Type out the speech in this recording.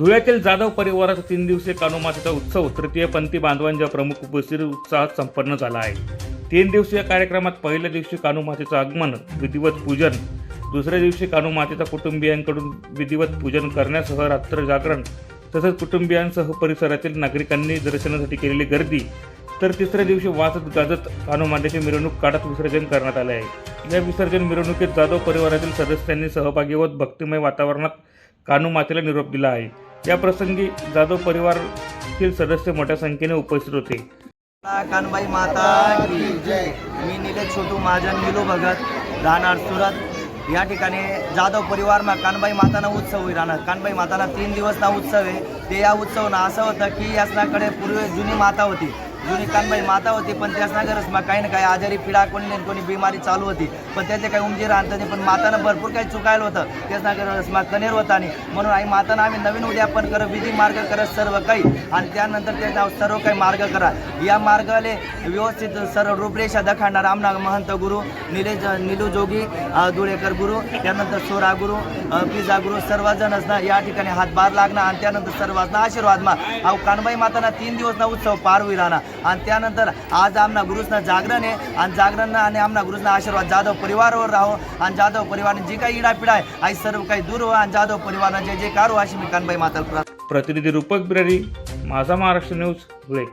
धुळ्यातील जाधव परिवाराचा तीन दिवसीय कानोमातेचा उत्सव तृतीय पंथी बांधवांच्या प्रमुख उपस्थित उत्साहात संपन्न झाला आहे. तीन दिवसीय कार्यक्रमात पहिल्या दिवशी कानोमातीचं आगमन विधिवत पूजन दुसऱ्या दिवशी कानोमातीचा कुटुंबियांकडून विधिवत पूजन करण्यासह रात्र जागरण तसंच कुटुंबियांसह परिसरातील नागरिकांनी दर्शनासाठी केलेली गर्दी तर तिसऱ्या दिवशी वाजत गाजत कानोमातेची मिरवणूक काढत विसर्जन करण्यात आले आहे. या विसर्जन मिरवणुकीत जाधव परिवारातील सदस्यांनी सहभागी होत भक्तिमय वातावरणात कानोमातेला निरोप दिला आहे. या प्रसंगी जाधव परिवारातील सदस्य मोठ्या संख्येने उपस्थित होते. कानबाई माता जय. मी निलेश छोटू महाजन निलो भगत राहणार सुरत. या ठिकाणी जाधव परिवारमा कानबाई माताना उत्सव होई राहणार कानबाई माताना तीन दिवस ना उत्सव आहे. ते या उत्सव ना असं होतं की यासनाकडे पूर्वी जुनी माता होती. जुनी कानबाई माता होती पण त्यासना गरज मग काही ना काही आजारी पिडा कोणी नाही कोणी बिमारी चालू होती. पण त्याचे काही उमजी राहत नाही पण मातानं भरपूर काही चुकायला होतं. त्यासना गरज मग कनेर होता आणि म्हणून आई मातानं आम्ही नवीन उद्यापन कर विधी मार्ग करत सर्व काही. आणि त्यानंतर त्याचा सर्व काही मार्ग करा. या मार्गाले व्यवस्थित सर्व रूपरेषा दखाडणार आमना महंत गुरु निलेश निलू जोगी धुळेकर गुरु त्यानंतर सोरा गुरु पिझा गुरु सर्वजणच ना या ठिकाणी हातभार लागणार आणि त्यानंतर सर्वांना आशीर्वाद मा अहो कानबाई माताना तीन दिवस ना उत्सव पार होई राहणार आणि त्यानंतर आज आमना गुरुजना जागरण आहे. आणि जागरण आणि आमना गुरुजना आशीर्वाद जाधव परिवारावर राहो. आणि जाधव परिवाराने जी काही इडापिडा आहे आई सर्व काही दूर हो आणि जाधव परिवाराने जे जे काढू अशी मी कानबाई माताला प्रतिनिधी रूपक बिरारी माझा महाराष्ट्र न्यूज धुळे.